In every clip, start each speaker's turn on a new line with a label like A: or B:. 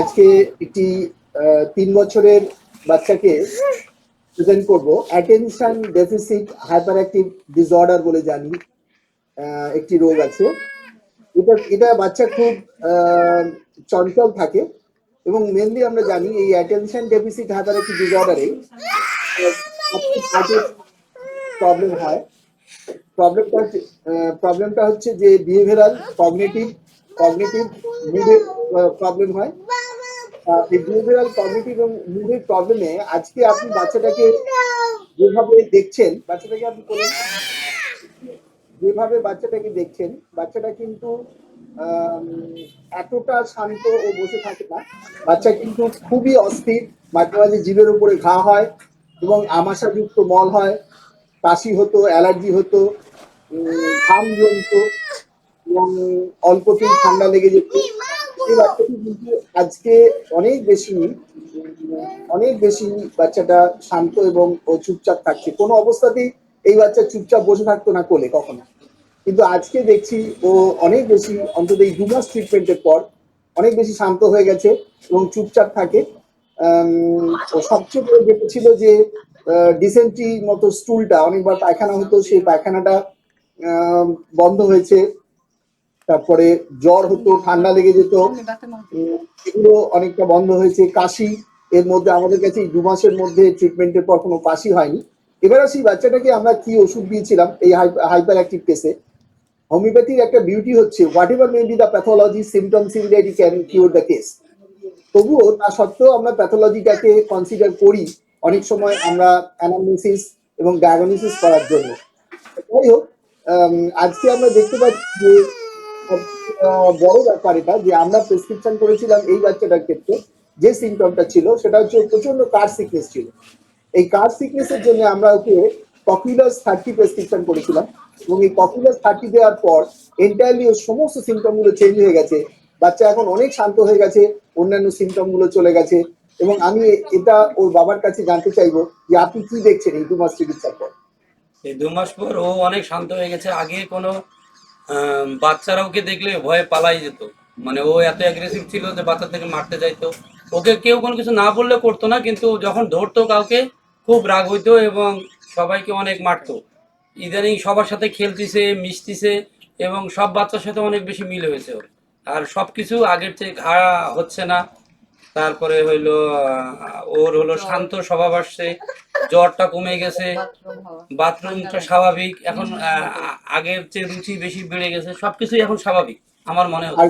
A: আজকে একটি তিন বছরের বাচ্চাকে প্রেজেন্ট করব। Attention deficit hyper active disorder বলে জানি একটি রোগ আছে। এটা এটা বাচ্চা খুব চঞ্চল থাকে এবং মেনলি আমরা জানি এই অ্যাটেনশন ডেফিসিট হাইপার অ্যাক্টিভ ডিসঅর্ডারে প্রবলেম হয়। প্রবলেমটা প্রবলেমটা হচ্ছে যে বিহেভিয়ারাল কগনিটিভ কগনিটিভ মুডের প্রবলেম হয়। এই বিহেভিয়ারাল কগনিটিভ এবং মুডের প্রবলেমে আজকে আপনি বাচ্চাটাকে যেভাবে দেখছেন, বাচ্চাটাকে আপনি বলুন যেভাবে বাচ্চাটাকে দেখছেন, বাচ্চাটা কিন্তু এতটা শান্ত ও বসে থাকে না। বাচ্চা কিন্তু খুবই অস্থির, মাঝে মাঝে জীবের উপরে ঘা হয় এবং আমাশাযুক্ত মল হয়, কাশি হতো, অ্যালার্জি হতো ঘাম জমতো। এবং অল্পতেই ঠান্ডা লেগে যেত। এই বাচ্চাটি কিন্তু আজকে অনেক বেশি অনেক বেশি বাচ্চাটা শান্ত এবং ও চুপচাপ থাকছে। কোনো অবস্থাতেই এই বাচ্চা চুপচাপ বসে থাকতো না কোলে, কখনো। কিন্তু আজকে দেখছি ও অনেক বেশি, অন্তত এই দু মাস ট্রিটমেন্টের পর অনেক বেশি শান্ত হয়ে গেছে এবং চুপচাপ থাকে। সবচেয়ে বড় যেটা ছিল যে ডিসেন্ট্রি মতো স্টুলটা অনেকবার পায়খানা হতো, সেই পায়খানাটা বন্ধ হয়েছে। তারপরে জ্বর হতো, ঠান্ডা লেগে যেত। এগুলো অনেকটা বন্ধ হয়েছে। কাশি, এর মধ্যে আমাদের কাছে দু মাসের মধ্যে ট্রিটমেন্টের পর কোনো কাশি হয়নি। এবার আসি বাচ্চাটাকে আমরা কি ওষুধ দিয়েছিলাম এই হাইপার অ্যাক্টিভ কেসে হোমিওপ্যাথির একটা বিউটি হচ্ছে whatever may be the pathology symptom similarity can cure the case তবুও তা সত্ত্বেও আমরা প্যাথোলজিটাকে কনসিডার করি অনেক সময় আমরা অ্যানালিসিস এবং ডায়াগনোসিস করার জন্য। যাই হোক আজকে আমরা দেখতে পাচ্ছি যে বড় ব্যাপার এটা যে আমরা প্রেসক্রিপশন করেছিলাম এই বাচ্চাটার ক্ষেত্রে, যে সিমটমটা ছিল, সেটা হচ্ছে প্রচণ্ড কার সিকনেস ছিল। এই কার সিকনেসের জন্য আমরা ওকে পপুলাস থার্টি প্রেসক্রিপশন করেছিলাম এবং এই পপুলাস থার্টি দেওয়ার পর এন্টায়ারলি ওর সমস্ত সিমটমগুলো চেঞ্জ হয়ে গেছে। বাচ্চা এখন অনেক শান্ত হয়ে গেছে, অন্যান্য সিমটমগুলো চলে গেছে এবং আমি এটা ওর বাবার কাছে জানতে চাইব যে আপনি কি দেখছেন এই দু মাস চিকিৎসার পর?
B: এই দু মাস পর ও অনেক শান্ত হয়ে গেছে। আগে কোনো বাচ্চারা ওকে দেখলে ভয়ে পালাই যেত। মানে ও এত অ্যাগ্রেসিভ ছিল যে বাচ্চা থেকে মারতে যাইতো। ওকে কেউ কোনো কিছু না বললে করতো না, কিন্তু যখন ধরতো কাউকে, খুব রাগ হইতো এবং সবাইকে অনেক মারতো। ইদানিং সবার সাথে খেলতিছে, মিশতিছে এবং সব বাচ্চার সাথে অনেক বেশি মিল হয়েছে ওর। আর সব কিছু আগের থেকে ঘা হচ্ছে না। তারপরে হইল ওর হলো শান্ত স্বভাব আসছে জ্বরটা কমে গেছে বাথরুমটা স্বাভাবিক এখন আগের চেয়ে রুচি বেশি বেড়ে গেছে সবকিছুই এখন স্বাভাবিক আমার মনে হচ্ছে।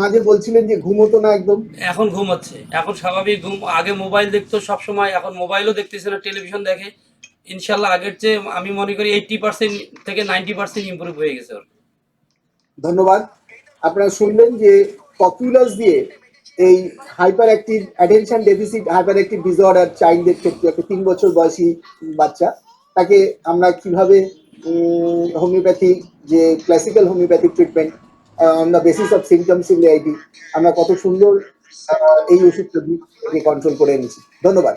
A: মাঝে বলছিলেন যে ঘুমোতো না একদম।
B: এখন ঘুম হচ্ছে এখন স্বাভাবিক ঘুম আগে মোবাইল দেখতো সব সময় এখন মোবাইলও দেখতেছে না টেলিভিশন দেখে। ইনশাল্লাহ আগের চেয়ে আমি মনে করি এইটটি পার্সেন্ট থেকে নাইনটি পার্সেন্ট ইম্প্রুভ হয়ে গেছে ওর।
A: ধন্যবাদ। আপনারা শুনলেন যে পপুলাস দিয়ে এই hyper active attention deficit hyper active disorder চাইল্ডের ক্ষেত্রে, একটা তিন বছর বয়সী বাচ্চা, তাকে আমরা কীভাবে হোমিওপ্যাথি যে classical homeopathy treatment on the basis of symptom similarity আমরা কত সুন্দর এই ওষুধটা দিয়ে কন্ট্রোল করে এনেছি। ধন্যবাদ।